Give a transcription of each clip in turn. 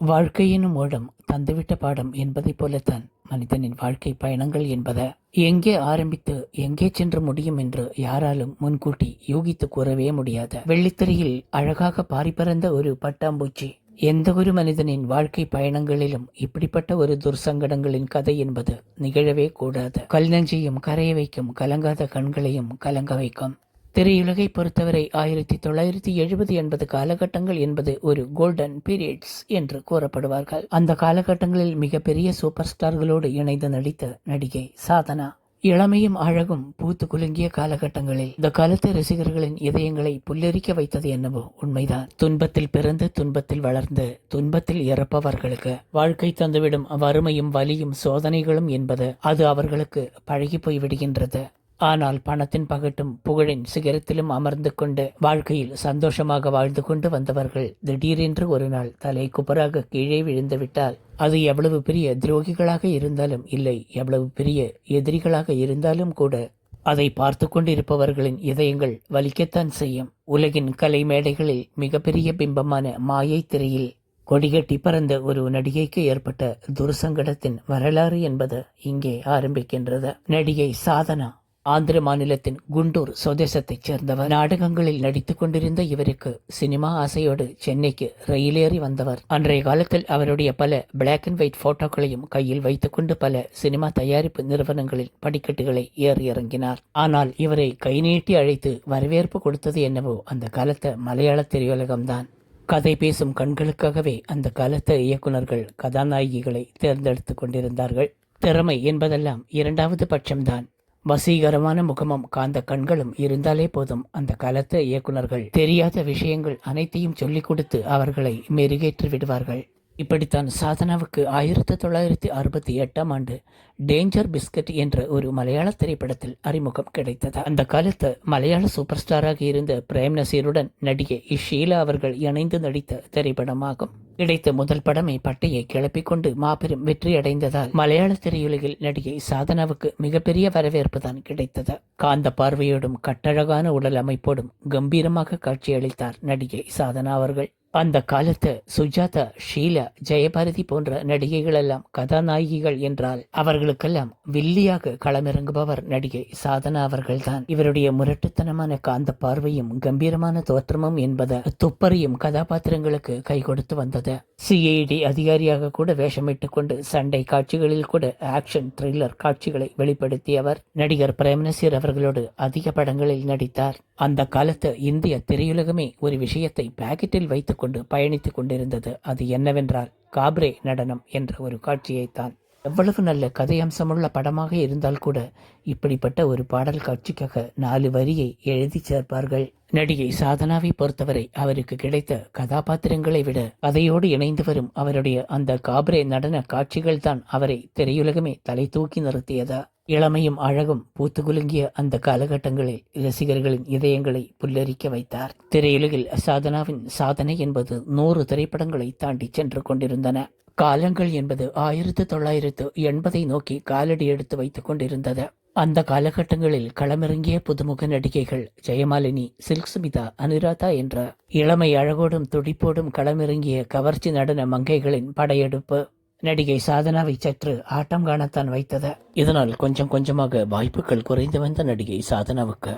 வாழ்க்கையினும் ஓடம் தந்துவிட்ட பாடம் என்பதைப் போலத்தான் மனிதனின் வாழ்க்கை பயணங்கள் என்பத எங்கே ஆரம்பித்து எங்கே சென்று முடியும் என்று யாராலும் முன்கூட்டி யூகித்து கூறவே முடியாது வெள்ளித்திரையில் அழகாக பாரிபறந்த ஒரு பட்டாம்பூச்சி. எந்த ஒரு மனிதனின் வாழ்க்கை பயணங்களிலும் இப்படிப்பட்ட ஒரு துர்சங்கடங்களின் கதை என்பது நிகழவே கூடாது. கல் நெஞ்சையும் கரைய வைக்கும் கலங்காத கண்களையும் கலங்க வைக்கும். திரையுலகை பொறுத்தவரை ஆயிரத்தி தொள்ளாயிரத்தி எழுபது எண்பது காலகட்டங்கள் என்பது ஒரு கோல்டன் பீரியட்ஸ் என்று கூறப்படுவார்கள். அந்த காலகட்டங்களில் மிகப்பெரிய சூப்பர் ஸ்டார்களோடு இணைந்து நடித்த நடிகை சாதனா. இளமையும் அழகும் பூத்து குலுங்கிய காலகட்டங்களில் இந்த காலத்து ரசிகர்களின் இதயங்களை புல்லரிக்க வைத்தது என்னவோ உண்மைதான். துன்பத்தில் பிறந்து துன்பத்தில் வளர்ந்து துன்பத்தில் இறப்பவர்களுக்கு வாழ்க்கை தந்துவிடும் வறுமையும் வலியும் சோதனைகளும் என்பது அது அவர்களுக்கு பழகி போய் விடுகின்றது ஆனால் பணத்தின் பகட்டும் புகழின் சிகரத்திலும் அமர்ந்து கொண்டு வாழ்க்கையில் சந்தோஷமாக வாழ்ந்து கொண்டு வந்தவர்கள் திடீரென்று ஒரு நாள் தலை குப்பராக கீழே விழுந்து விட்டால் அது எவ்வளவு பெரிய துரோகிகளாக இருந்தாலும் இல்லை எவ்வளவு பெரிய எதிரிகளாக இருந்தாலும் கூட அதை பார்த்து கொண்டிருப்பவர்களின் இதயங்கள் வலிக்கத்தான் செய்யும். உலகின் கலை மேடைகளில் மிகப்பெரிய பிம்பமான மாயை திரையில் கொடிகட்டி பறந்த ஒரு நடிகைக்கு ஏற்பட்ட துர்சங்கடத்தின் வரலாறு என்பது இங்கே ஆரம்பிக்கின்றது. நடிகை சாதனா ஆந்திர மாநிலத்தின் குண்டூர் சுதேசத்தைச் சேர்ந்தவர். நாடகங்களில் நடித்துக் கொண்டிருந்த இவருக்கு சினிமா ஆசையோடு சென்னைக்கு ரயிலேறி வந்தவர். அன்றைய காலத்தில் அவருடைய பல பிளாக் அண்ட் ஒயிட் போட்டோக்களையும் கையில் வைத்துக்கொண்டு பல சினிமா தயாரிப்பு நிறுவனங்களில் படிக்கட்டுகளை ஏறி இறங்கினார். ஆனால் இவரை கை நீட்டி அழைத்து வரவேற்பு கொடுத்தது என்னவோ அந்த காலத்த மலையாள திரையுலகம்தான். கதை பேசும் கண்களுக்காகவே அந்த காலத்து இயக்குனர்கள் கதாநாயகிகளை தேர்ந்தெடுத்துக் கொண்டிருந்தார்கள். திறமை என்பதெல்லாம் இரண்டாவது பட்சம்தான். வசீகரமான முகமும் காந்த கண்களும் இருந்தாலே போதும் அந்த காலத்து இயக்குனர்கள் தெரியாத விஷயங்கள் அனைத்தையும் சொல்லிக் கொடுத்து அவர்களை மெருகேற்றி விடுவார்கள். இப்படித்தான் சாதனாவுக்கு ஆயிரத்தி தொள்ளாயிரத்தி அறுபத்தி எட்டாம் ஆண்டு டேஞ்சர் பிஸ்கட் என்ற ஒரு மலையாள திரைப்படத்தில் அறிமுகம் கிடைத்தது. அந்த காலத்து மலையாள சூப்பர் ஸ்டாராக இருந்த பிரேம் நசீருடன் நடிகை ஷீலா அவர்கள் இணைந்து நடித்த திரைப்படமாகும். கிடைத்த முதல் படமே பட்டையை கிளப்பிக் கொண்டு மாபெரும் வெற்றி அடைந்ததால் மலையாள திரையுலகில் நடிகை சாதனாவுக்கு மிகப்பெரிய வரவேற்பு தான் கிடைத்தது. காந்த பார்வையோடும் கட்டழகான உடல் அமைப்போடும் கம்பீரமாக காட்சியளித்தார் நடிகை சாதனா அவர்கள். அந்த காலத்து சுஜாதா ஷீலா ஜெயபாரதி போன்ற நடிகைகளெல்லாம் கதாநாயகிகள் என்றால் அவர்களுக்கெல்லாம் வில்லியாக களமிறங்குபவர் நடிகை சாதனா அவர்கள்தான். இவருடைய முரட்டுத்தனமான காந்த பார்வையும் கம்பீரமான தோற்றமும் என்பது துப்பறியும் கதாபாத்திரங்களுக்கு கை கொடுத்து வந்தது. சிஐடி அதிகாரியாக கூட வேஷமிட்டுக் கொண்டு சண்டை காட்சிகளில் கூட ஆக்ஷன் த்ரில்லர் காட்சிகளை வெளிப்படுத்தியவர் நடிகர் பிரேமநசீர் அவர்களோடு அதிக படங்களில் நடித்தார். அந்த காலத்து இந்திய திரையுலகமே ஒரு விஷயத்தை பாக்கெட்டில் வைத்துக் கொண்டு பயணித்துக் கொண்டிருந்தது. அது என்னவென்றால் காப்ரே நடனம் என்ற ஒரு காட்சியைத்தான். எவ்வளவு நல்ல கதை அம்சமுள்ள படமாக இருந்தால் கூட இப்படிப்பட்ட ஒரு பாடல் காட்சிக்காக நாலு வரியை எழுதி சேர்ப்பார்கள். நடிகை சாதனாவை பொறுத்தவரை அவருக்கு கிடைத்த கதாபாத்திரங்களை விட கதையோடு இணைந்து வரும் அவருடைய அந்த காப்ரே நடன காட்சிகள் தான் அவரை திரையுலகமே தலை தூக்கி நிறுத்தியதா. இளமையும் அழகும் பூத்து குலுங்கிய அந்த காலகட்டங்களில் ரசிகர்களின் இதயங்களை புல்லரிக்க வைத்தார். திரையுலகில் சாதனாவின் சாதனை என்பது நூறு திரைப்படங்களை தாண்டி சென்று கொண்டிருந்தன. காலங்கள் என்பது ஆயிரத்து தொள்ளாயிரத்து எண்பதை நோக்கி காலடி எடுத்து வைத்துக் கொண்டிருந்தது. அந்த காலகட்டங்களில் களமிறங்கிய புதுமுக நடிகைகள் ஜெயமாலினி சில்க் சுமிதா அனுராதா என்ற இளமை அழகோடும் துடிப்போடும் களமிறங்கிய கவர்ச்சி நடன மங்கைகளின் படையெடுப்பு. நடிகை சாதனாவை சற்று ஆட்டம் காணத்தான் வைத்தது. இதனால் கொஞ்சம் கொஞ்சமாக வாய்ப்புகள் குறைந்து வந்த நடிகை சாதனாவுக்கு.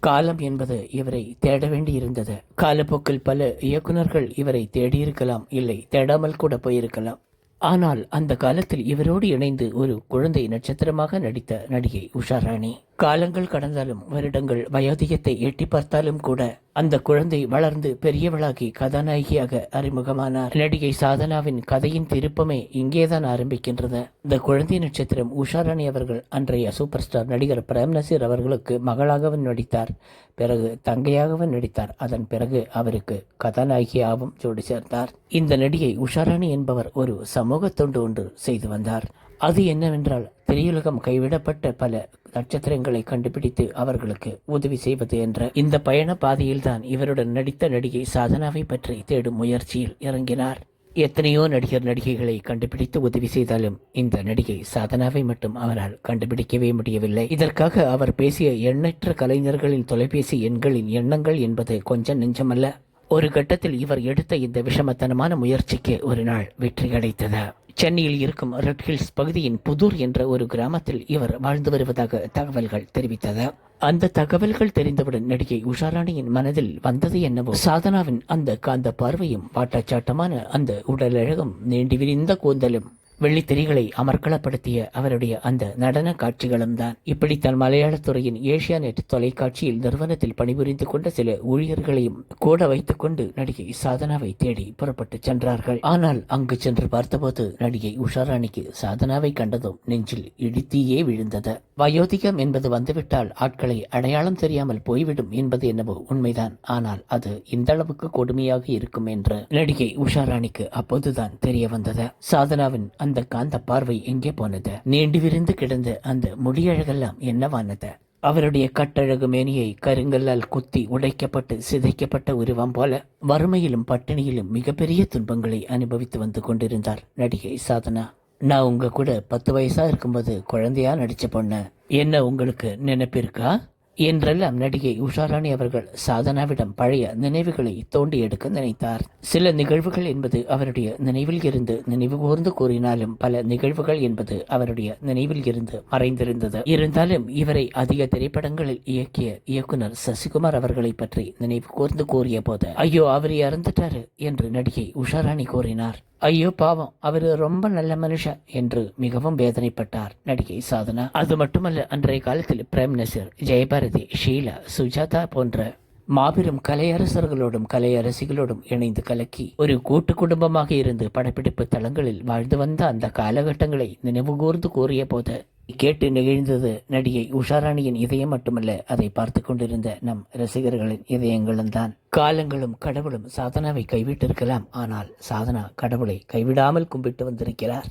காலம் என்பது இவரை தேட வேண்டியிருந்தது. காலப்போக்கில் பல இயக்குனர்கள் இவரை தேடியிருக்கலாம் இல்லை தேடாமல் கூட போயிருக்கலாம். ஆனால் அந்த காலத்தில் இவரோடு இணைந்து ஒரு குழந்தை நட்சத்திரமாக நடித்த நடிகை உஷா ராணி. காலங்கள் கடந்தாலும் வருடங்கள் வயோதிகத்தை எட்டி பார்த்தாலும் கூட அந்த குழந்தை வளர்ந்து பெரியவளாகி கதாநாயகியாக அறிமுகமானார். நடிகை சாதனாவின் கதையின் திருப்பமே இங்கேதான் ஆரம்பிக்கின்றது. இந்த குழந்தை நட்சத்திரம் உஷாராணி அவர்கள் அன்றைய சூப்பர் ஸ்டார் நடிகர் பிரேம் நசீர் அவர்களுக்கு மகளாகவும் நடித்தார். பிறகு தங்கையாகவும் நடித்தார். அதன் பிறகு அவருக்கு கதாநாயகியாகவும் ஜோடி சேர்ந்தார். இந்த நடிகை உஷாராணி என்பவர் ஒரு சமூக தொண்டு ஒன்று செய்து வந்தார். அது என்னவென்றால் திரையுலகம் கைவிடப்பட்ட பல நட்சத்திரங்களை கண்டுபிடித்து அவர்களுக்கு உதவி செய்வது என்ற இந்த பயண பாதையில்தான் இவருடன் நடித்த நடிகை சாதனாவை பற்றி தேடும் முயற்சியில் இறங்கினார். எத்தனையோ நடிகர் நடிகைகளை கண்டுபிடித்து உதவி செய்தாலும் இந்த நடிகை சாதனாவை மட்டும் அவரால் கண்டுபிடிக்கவே முடியவில்லை. இதற்காக அவர் பேசிய எண்ணற்ற கலைஞர்களின் தொலைபேசி எண்களின் எண்ணங்கள் என்பது கொஞ்சம் நெஞ்சமல்ல. ஒரு கட்டத்தில் இவர் எடுத்த இந்த விஷமத்தனமான முயற்சிக்கு ஒரு நாள் வெற்றி கிடைத்தது. சென்னையில் இருக்கும் ரெட் ஹில்ஸ் பகுதியின் புதூர் என்ற ஒரு கிராமத்தில் இவர் வாழ்ந்து வருவதாக தகவல்கள் தெரிவித்தது. அந்த தகவல்கள் தெரிந்தவுடன் நடிகை உஷாராணியின் மனதில் வந்தது என்னவோ சாதனாவின் அந்த காந்த பார்வையும் பாட்டச்சாட்டமான அந்த உடலழகும் நீண்டு விரிந்த கூந்தலும் வெள்ளித்திரிகளை அமர்க்களப்படுத்திய அவருடைய அந்த நடன காட்சிகளும் தான். இப்படித்தான் மலையாளத் துறையின் ஏஷியா நெட் தொலைக்காட்சியில் நிறுவனத்தில் பணிபுரிந்து கொண்ட சில ஊழியர்களையும் கூட வைத்துக் கொண்டு நடிகை சாதனாவை தேடி புறப்பட்டு சென்றார்கள். ஆனால் அங்கு சென்று பார்த்தபோது நடிகை உஷாராணிக்கு சாதனாவை கண்டதும் நெஞ்சில் இடித்தீயே விழுந்தது. வயோதிகம் என்பது வந்துவிட்டால் ஆட்களை அடையாளம் தெரியாமல் போய்விடும் என்பது என்னவோ உண்மைதான். ஆனால் அது இந்த அளவுக்கு கொடுமையாக இருக்கும் என்று நடிகை உஷாராணிக்கு அப்போதுதான் தெரிய வந்தது. சாதனாவின் அந்த காந்த பார்வை எங்கே போனது? நீண்டு விரிந்து கிடந்த அந்த முடியழகெல்லாம் என்னவானது? அவருடைய கட்டழகு மேனியை கருங்கல்லால் குத்தி உடைக்கப்பட்டு சிதைக்கப்பட்ட உருவம் போல வறுமையிலும் பட்டினியிலும் மிகப்பெரிய துன்பங்களை அனுபவித்து வந்து கொண்டிருந்தார் நடிகை சாதனா. நான் உங்க கூட பத்து வயசா இருக்கும்போது குழந்தையா நடிச்ச பொண்ணு. என்ன உங்களுக்கு நினைப்பிருக்கா என்றெல்லாம் நடிகை உஷாராணி அவர்கள் சாதனாவிடம் பழைய நினைவுகளை தோண்டி எடுக்க நினைத்தார். சில நிகழ்வுகள் என்பது அவருடைய நினைவில் இருந்து நினைவு கூர்ந்து கூறினாலும் பல நிகழ்வுகள் என்பது அவருடைய நினைவில் இருந்து மறைந்திருந்தது. இருந்தாலும் இவரை அதிக திரைப்படங்களில் இயக்கிய இயக்குனர் சசிகுமார் அவர்களை பற்றி நினைவு கூர்ந்து கூறிய போது ஐயோ அவர் இறந்துட்டாரு என்று நடிகை உஷாராணி கூறினார். ஐயோ பாவம் அவர் ரொம்ப நல்ல மனுஷன் என்று மிகவும் வேதனைப்பட்டார் நடிகை சாதனா. அது மட்டுமல்ல அன்றைய காலத்தில் பிரேம் நசீர் ஜெயபாரதி ஷீலா சுஜாதா போன்ற மாபெரும் கலையரசர்களோடும் கலையரசிகளோடும் இணைந்து கலக்கி ஒரு கூட்டு குடும்பமாக இருந்து படப்பிடிப்பு தளங்களில் வாழ்ந்து வந்த அந்த காலகட்டங்களை நினைவுகூர்ந்து கூறிய போது கேட்டு நிகழ்ந்தது நடிகை உஷாராணியின் இதயம் மட்டுமல்ல அதை பார்த்து கொண்டிருந்த நம் ரசிகர்களின் இதயங்களும் தான். காலங்களும் கடவுளும் சாதனாவை கைவிட்டிருக்கலாம் ஆனால் சாதனா கடவுளை கைவிடாமல் கும்பிட்டு வந்திருக்கிறார்.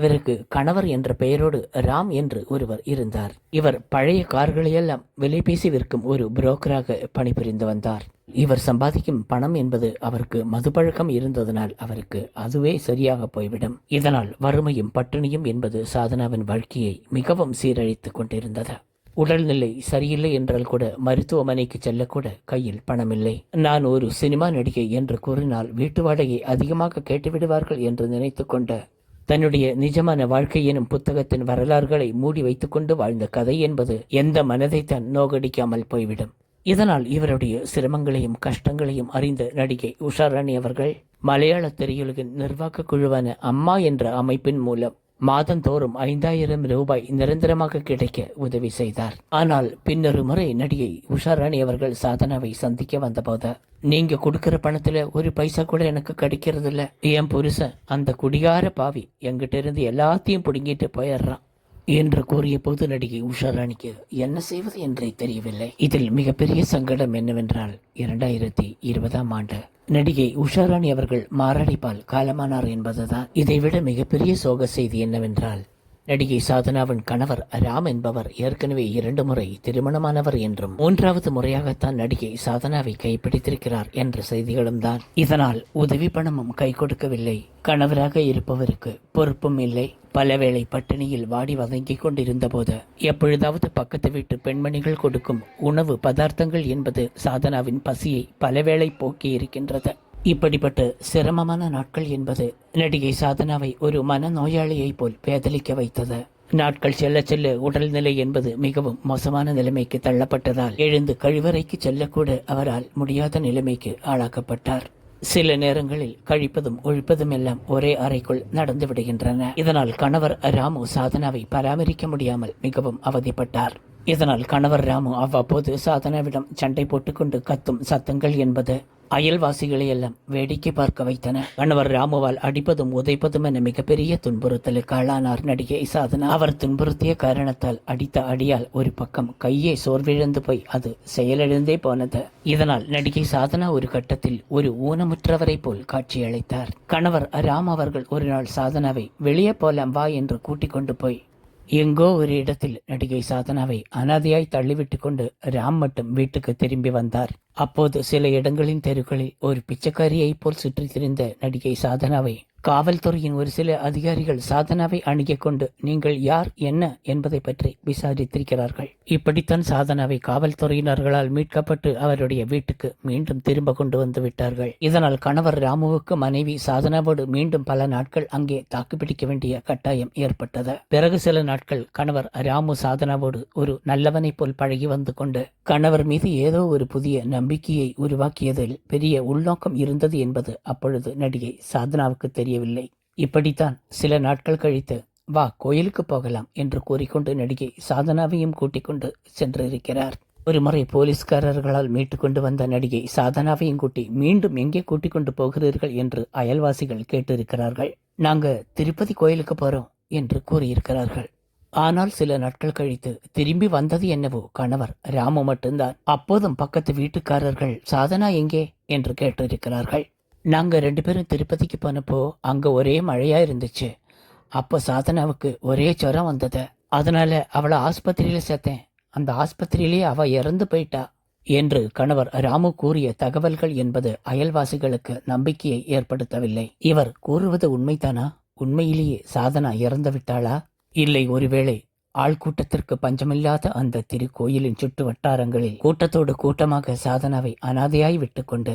இவருக்கு கணவர் என்ற பெயரோடு ராம் என்று ஒருவர் இருந்தார். இவர் பழைய கார்களையெல்லாம் விலைபேசி விற்கும் ஒரு புரோக்கராக பணிபுரிந்து வந்தார். இவர் சம்பாதிக்கும் பணம் என்பது அவருக்கு மதுப்பழக்கம் இருந்ததனால் அவருக்கு அதுவே சரியாக போய்விடும். இதனால் வறுமையும் பட்டினியும் என்பது சாதனாவின் வாழ்க்கையை மிகவும் சீரழித்துக் கொண்டிருந்தது. உடல்நிலை சரியில்லை என்றால் கூட மருத்துவமனைக்கு செல்லக்கூட கையில் பணமில்லை. நான் ஒரு சினிமா நடிகை என்று கூறினால் வீட்டு வாடகை அதிகமாக கேட்டுவிடுவார்கள் என்று நினைத்து கொண்ட தன்னுடைய நிஜமான வாழ்க்கை எனும் புத்தகத்தின் வரலாறுகளை மூடி வைத்துக்கொண்டு வாழ்ந்த கதை என்பது எந்த மனதை தான் நோகடிக்காமல் போய்விடும். இதனால் இவருடைய சிரமங்களையும் கஷ்டங்களையும் அறிந்த நடிகை உஷாராணி அவர்கள் மலையாள திரையுலகின் நிர்வாக குழுவான அம்மா என்ற அமைப்பின் மூலம் மாதந்தோறும் ஐந்தாயிரம் ரூபாய் நிரந்தரமாக கிடைக்க உதவி செய்தார். ஆனால் பின்னொரு முறை நடிகை உஷாராணி அவர்கள் சாதனாவை சந்திக்க வந்தபோது நீங்க கொடுக்கிற பணத்துல ஒரு பைசா கூட எனக்கு கிடைக்கிறது இல்ல என் புருஷன் அந்த குடிகார பாவி எங்கிட்ட இருந்து எல்லாத்தையும் பிடுங்கிட்டு போயிடுறான். என்று கூறிய போது நடிகை உஷாராணிக்கு என்ன செய்வது என்றே தெரியவில்லை. இதில் மிகப்பெரிய சங்கடம் என்னவென்றால் இரண்டாயிரத்தி இருபதாம் ஆண்டு நடிகை உஷாராணி அவர்கள் மாரடைப்பால் காலமானார் என்பதுதான். இதைவிட மிகப்பெரிய சோக செய்தி என்னவென்றால் நடிகை சாதனாவின் கணவர் ராம் என்பவர் ஏற்கனவே இரண்டு முறை திருமணமானவர் என்றும் மூன்றாவது முறையாகத்தான் நடிகை சாதனாவை கைப்பிடித்திருக்கிறார் என்ற செய்திகளும் தான். இதனால் உதவி பணமும் கை கொடுக்கவில்லை. கணவராக இருப்பவருக்கு பொறுப்பும் இல்லை. பலவேளை பட்டினியில் வாடி வதங்கிக் கொண்டிருந்த போது எப்பொழுதாவது பக்கத்து வீட்டு பெண்மணிகள் கொடுக்கும் உணவு பதார்த்தங்கள் என்பது சாதனாவின் பசியை பலவேளை போக்கி இருக்கின்றது இப்படிப்பட்ட சிரமமான நாட்கள் என்பது நடிகை சாதனாவை ஒரு மனநோயாளியைப் போல் பேதலிக்க வைத்தது. நாட்கள் செல்ல செல்ல உடல்நிலை என்பது மிகவும் மோசமான நிலைமைக்கு தள்ளப்பட்டதால் எழுந்து கழிவறைக்கு செல்லக்கூட அவரால் முடியாத நிலைமைக்கு ஆளாக்கப்பட்டார். சில நேரங்களில் கழிப்பதும் ஒழிப்பதும் எல்லாம் ஒரே அறைக்குள் நடந்து விடுகின்றன. இதனால் கணவர் ராமு சாதனாவை பராமரிக்க முடியாமல் மிகவும் அவதிப்பட்டார். இதனால் கணவர் ராமு அவ்வப்போது சாதனாவிடம் சண்டை போட்டுக்கொண்டு கத்தும் சத்தங்கள் என்பது அயல்வாசிகளை எல்லாம் வேடிக்கை பார்க்க வைத்தன. கணவர் ராமுவால் அடிப்பதும் உதைப்பதும் என மிகப்பெரிய துன்புறுத்தலுக்கு ஆளானார் நடிகை சாதனா அவர் துன்புறுத்திய காரணத்தால் அடித்த அடியால் ஒரு பக்கம் கையை சோர்விழந்து போய் அது செயலிழந்தே போனது. இதனால் நடிகை சாதனா ஒரு கட்டத்தில் ஒரு ஊனமுற்றவரை போல் காட்சியளித்தார். கணவர் ராம் அவர்கள் ஒரு நாள் சாதனாவை வெளியே போலாம் வா என்று கூட்டிக் கொண்டு போய் எங்கோ ஒரு இடத்தில் நடிகை சாதனாவை அனாதையாய் தள்ளிவிட்டு கொண்டு ராம் மட்டும் வீட்டுக்கு திரும்பி வந்தார். அப்போது சில இடங்களின் தெருக்களில் ஒரு பிச்சைக்காரியைப் போல் சுற்றித் திரிந்த நடிகை சாதனாவை காவல்துறையின் ஒரு சில அதிகாரிகள் சாதனாவை அணுகிக் கொண்டு நீங்கள் யார் என்ன என்பதை பற்றி விசாரித்திருக்கிறார்கள். இப்படித்தான் சாதனாவை காவல்துறையினர்களால் மீட்கப்பட்டு அவருடைய வீட்டுக்கு மீண்டும் திரும்ப கொண்டு வந்து விட்டார்கள். இதனால் கணவர் ராமுவுக்கு மனைவி சாதனாவோடு மீண்டும் பல நாட்கள் அங்கே தாக்குப்பிடிக்க வேண்டிய கட்டாயம் ஏற்பட்டது. பிறகு சில நாட்கள் கணவர் ராமு சாதனாவோடு ஒரு நல்லவனைப் போல் பழகி வந்து கொண்டு கணவர் மீது ஏதோ ஒரு புதிய நம்பிக்கையை உருவாக்கியதில் பெரிய உள்நோக்கம் இருந்தது என்பது அப்பொழுது நடிகை சாதனாவுக்கு தெரியும். தெரியவில்லை இப்படித்தான் சில நாட்கள் கழித்து வா கோயிலுக்கு போகலாம் என்று கூறிக்கொண்டு நடிகை சாதனாவையும் கூட்டிக் கொண்டு சென்றிருக்கிறார். ஒருமுறை போலீஸ்காரர்களால் மீட்டுக் கொண்டு வந்த நடிகை சாதனாவையும் கூட்டி மீண்டும் எங்கே கூட்டிக் கொண்டு போகிறீர்கள்? என்று அயல்வாசிகள் கேட்டிருக்கிறார்கள். நாங்க திருப்பதி கோயிலுக்கு போறோம் என்று கூறியிருக்கிறார்கள். ஆனால் சில நாட்கள் கழித்து திரும்பி வந்தது என்னவோ கணவர் ராமு மட்டும்தான். அப்போதும் பக்கத்து வீட்டுக்காரர்கள் சாதனா எங்கே? என்று கேட்டிருக்கிறார்கள். நாங்கள் ரெண்டு பேரும் திருப்பதிக்கு போனப்போ அங்க ஒரே மழையா இருந்துச்சு. அப்போ சாதனாவுக்கு ஒரே ஜுரம் வந்தது. அதனால அவளை ஆஸ்பத்திரியில் சேர்த்தேன். அந்த ஆஸ்பத்திரியிலே அவள் இறந்து போயிட்டா என்று கணவர் ராமு கூறிய தகவல்கள் என்பது அயல்வாசிகளுக்கு நம்பிக்கையை ஏற்படுத்தவில்லை. இவர் கூறுவது உண்மைதானா? உண்மையிலேயே சாதனா இறந்து விட்டாளா? இல்லை ஒருவேளை ஆள் கூட்டத்திற்கு பஞ்சமில்லாத அந்த திருக்கோயிலின் சுற்று வட்டாரங்களில் கூட்டத்தோடு கூட்டமாக சாதனாவை அனாதையாய் விட்டுக்கொண்டு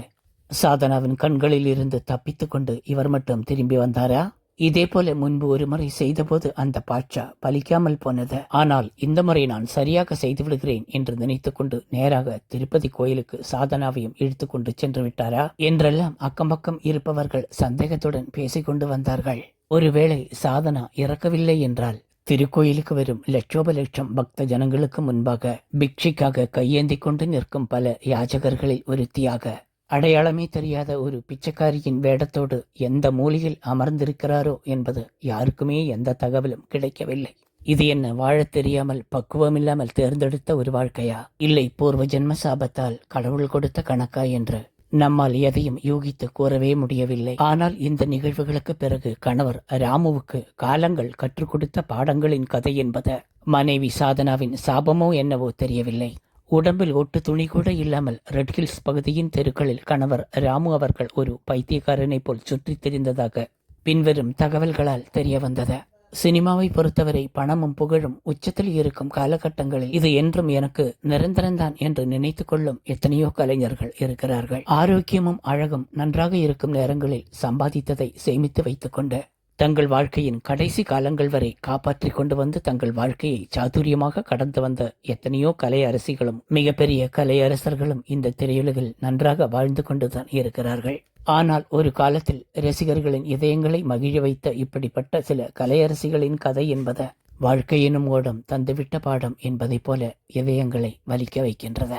சாதனாவின் கண்களில் இருந்து தப்பித்து கொண்டு இவர் மட்டும் திரும்பி வந்தாரா? இதே போல முன்பு ஒரு முறை செய்தபோது அந்த பாட்சா பலிக்காமல் போனது. ஆனால் இந்த முறை நான் சரியாக செய்து விடுகிறேன் என்று நினைத்துக்கொண்டு நேராக திருப்பதி கோயிலுக்கு சாதனாவையும் இழுத்து கொண்டு சென்று விட்டாரா? என்றெல்லாம் அக்கம் பக்கம் இருப்பவர்கள் சந்தேகத்துடன் பேசிக்கொண்டு வந்தார்கள். ஒருவேளை சாதனா இறக்கவில்லை என்றால் திருக்கோயிலுக்கு வரும் லட்சோப லட்சம் பக்த ஜனங்களுக்கு முன்பாக பிக்ஷிக்காக கையேந்தி கொண்டு நிற்கும் பல யாஜகர்களில் ஒருத்தியாக அடையாளமே தெரியாத ஒரு பிச்சைக்காரியின் வேடத்தோடு எந்த மூலையில் அமர்ந்திருக்கிறாரோ என்பது யாருக்குமே எந்த தகவலும் கிடைக்கவில்லை. இது என்ன வாழத் தெரியாமல் பக்குவமில்லாமல் தேர்ந்தெடுத்த ஒரு வாழ்க்கையா? இல்லை பூர்வ ஜென்ம சாபத்தால் கடவுள் கொடுத்த கணக்கா என்று நம்மால் எதையும் யூகித்து கூறவே முடியவில்லை. ஆனால் இந்த நிகழ்வுகளுக்கு பிறகு கணவர் ராமுவுக்கு காலங்கள் கற்றுக் கொடுத்த பாடங்களின் கதை என்பத மனைவி சாதனாவின் சாபமோ என்னவோ தெரியவில்லை. உடம்பில் ஒட்டு துணி கூட இல்லாமல் ரெட் ஹில்ஸ் பகுதியின் தெருக்களில் கணவர் ராமு அவர்கள் ஒரு பைத்தியக்காரனை போல் சுற்றித் திரிந்ததாக பின்வரும் தகவல்களால் தெரிய வந்தது. சினிமாவை பொறுத்தவரை பணமும் புகழும் உச்சத்தில் இருக்கும் காலகட்டங்களில் இது என்றும் எனக்கு நிரந்தரம்தான் என்று நினைத்து கொள்ளும் எத்தனையோ கலைஞர்கள் இருக்கிறார்கள். ஆரோக்கியமும் அழகும் நன்றாக இருக்கும் நேரங்களில் சம்பாதித்ததை சேமித்து வைத்துக் கொண்டு தங்கள் வாழ்க்கையின் கடைசி காலங்கள் வரை காப்பாற்றிக் கொண்டு வந்து தங்கள் வாழ்க்கையை சாதுரியமாக கடந்து வந்த எத்தனையோ கலை அரசிகளும் மிகப்பெரிய கலை அரசர்களும் இந்த திரையுலகில் நன்றாக வாழ்ந்து கொண்டுதான் இருக்கிறார்கள். ஆனால் ஒரு காலத்தில் ரசிகர்களின் இதயங்களை மகிழ வைத்த இப்படிப்பட்ட சில கலையரசிகளின் கதை என்பத வாழ்க்கையினும் ஓடம் தந்துவிட்ட பாடம் என்பதைப் போல இதயங்களை வலிக்க வைக்கின்றன